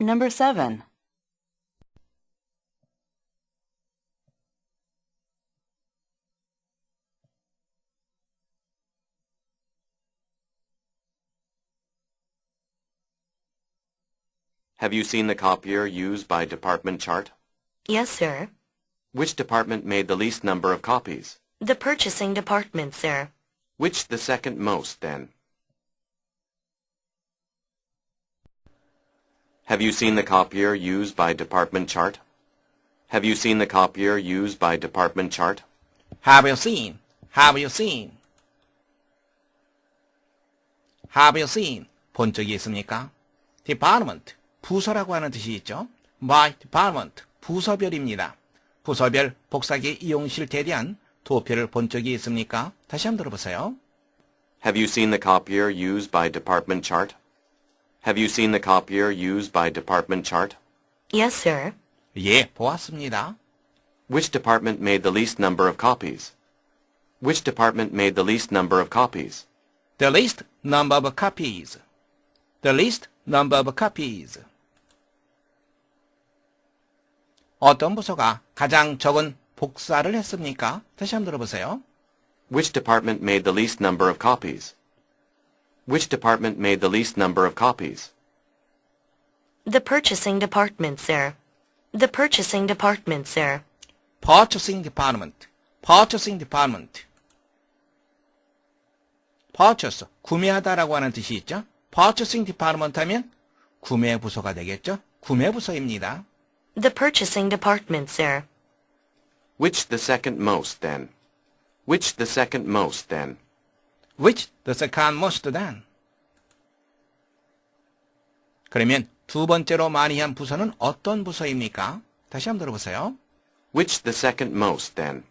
Number 7. Have you seen the copier used by department chart? Yes, sir. Which department made the least number of copies? The purchasing department, sir. Which the second most, then? Have you seen the copier used by department chart? Have you seen the copier used by department chart? Have you seen? Have you seen? Have you seen? 본 적이 있습니까? Department, 부서라고 하는 뜻이 있죠. My department, 부서별입니다. 부서별 복사기 이용 실태에 대한 도표를 본 적이 있습니까? 다시 한번 들어보세요. Have you seen the copier used by department chart? Have you seen the copier used by department chart? Yes, sir. 예, 보았습니다. Which department made the least number of copies? Which department made the least number of copies? The least number of copies. The least number of copies. 어떤 부서가 가장 적은 복사를 했습니까? 다시 한번 들어보세요. Which department made the least number of copies? Which department made the least number of copies? The purchasing department, sir. The purchasing department, sir. Purchasing Department. Purchasing Department. Purchase, 구매하다라고 하는 뜻이 있죠. Purchasing Department 하면 구매 부서가 되겠죠. 구매 부서입니다. The purchasing department, sir. Which the second most, then? Which the second most, then? Which the second most then? 그러면 두 번째로 많이 한 부서는 어떤 부서입니까? 다시 한번 들어보세요. Which the second most, then?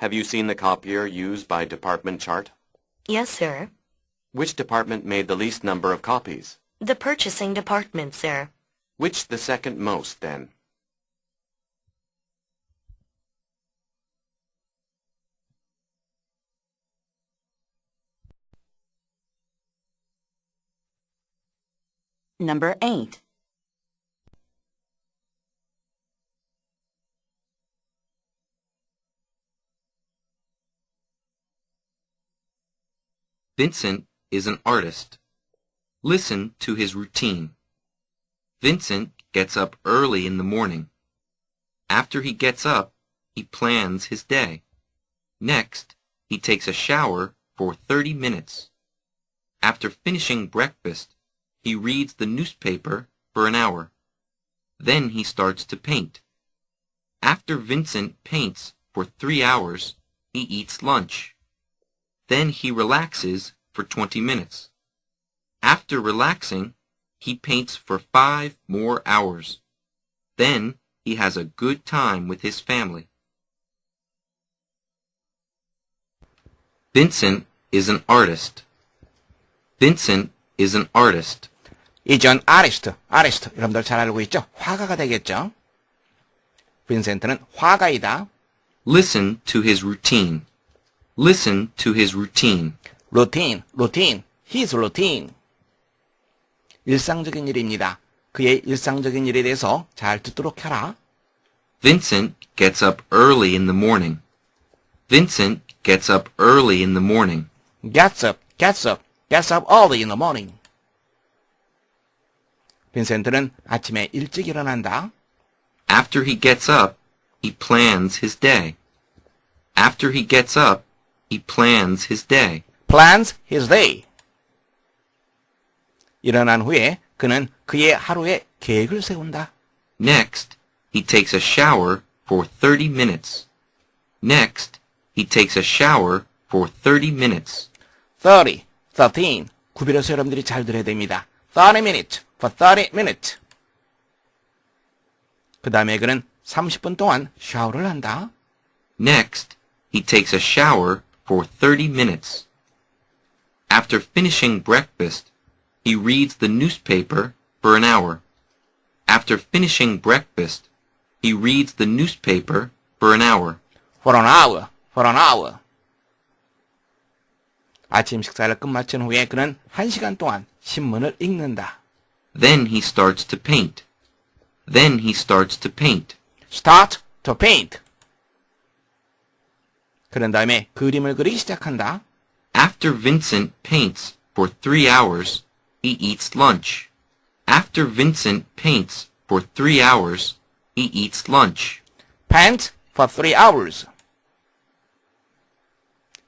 Have you seen the copier used by department chart? Yes, sir. Which department made the least number of copies? The purchasing department, sir. Which the second most, then? Number 8. Vincent is an artist. Listen to his routine. Vincent gets up early in the morning. After he gets up, he plans his day. Next, he takes a shower for 30 minutes. After finishing breakfast, he reads the newspaper for an hour. Then he starts to paint. After Vincent paints for three hours, he eats lunch. Then he relaxes for 20 minutes. After relaxing, he paints for five more hours. Then he has a good time with his family. Vincent is an artist. Vincent is an artist. 이전 artist, artist 여러분들 잘 알고 있죠? 화가가 되겠죠? 빈센트는 화가이다. Listen to his routine. Listen to his routine. routine, routine, his routine. 일상적인 일입니다. 그의 일상적인 일에 대해서 잘 듣도록 하라. Vincent gets up early in the morning. Vincent gets up early in the morning. gets up, gets up, gets up early in the morning. 빈센트는 아침에 일찍 일어난다. After he gets up, he plans his day. After he gets up, he plans his day. plans his day. 일어난 후에 그는 그의 하루의 계획을 세운다. Next, he takes a shower for 30 minutes. Next, he takes a shower for 30 minutes. 30, 13. 구별해서 여러분들이 잘 들어야 됩니다. 30 minutes, for 30 minutes. 그 다음에 그는 30분 동안 샤워를 한다. Next, he takes a shower for 30 minutes. After finishing breakfast, he reads the newspaper for an hour. After finishing breakfast, he reads the newspaper for an hour. for an hour, for an hour. 아침 식사를 끝마친 후에 그는 한 시간 동안 신문을 읽는다. Then he starts to paint. Then he starts to paint. Start to paint. 그런 다음에 그림을 그리기 시작한다. After Vincent paints for three hours, he eats lunch. After Vincent paints for three hours, he eats lunch. Paint for three hours.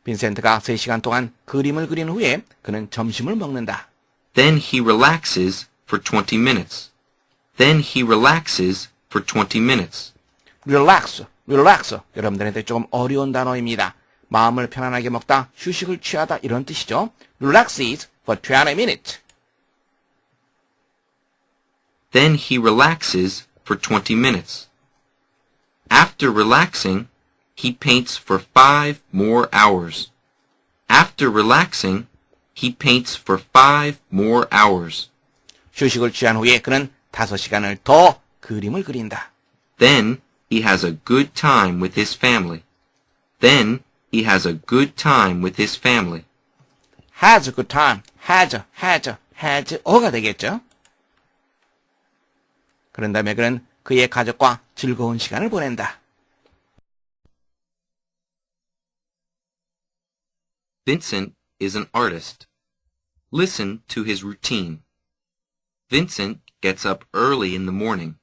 빈센트가 3시간 동안 그림을 그린 후에 그는 점심을 먹는다. Then he relaxes for 20 minutes. Then he relaxes for 20 minutes. relax, relax. 여러분들한테 조금 어려운 단어입니다. 마음을 편안하게 먹다, 휴식을 취하다 이런 뜻이죠. relax is for 20 minutes. Then he relaxes for 20 minutes. After relaxing, he paints for five more hours. After relaxing, he paints for five more hours. 휴식을 취한 후에 그는 5시간을 더 그림을 그린다. Then he has a good time with his family. Then he has a good time with his family. has a good time, has, has, has 어가 되겠죠. 그런 다음에 그는 그의 가족과 즐거운 시간을 보낸다. Vincent is an artist. Listen to his routine. Vincent gets up early in the morning.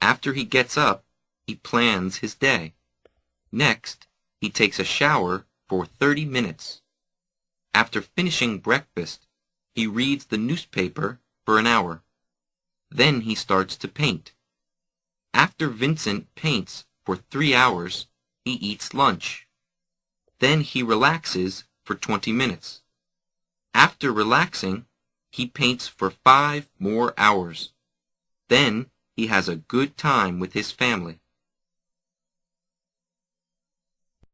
After he gets up, he plans his day. Next, he takes a shower for 30 minutes. After finishing breakfast, he reads the newspaper for an hour. Then he starts to paint. After Vincent paints for three hours, he eats lunch. Then he relaxes for 20 minutes. After relaxing, he paints for five more hours. Then he has a good time with his family.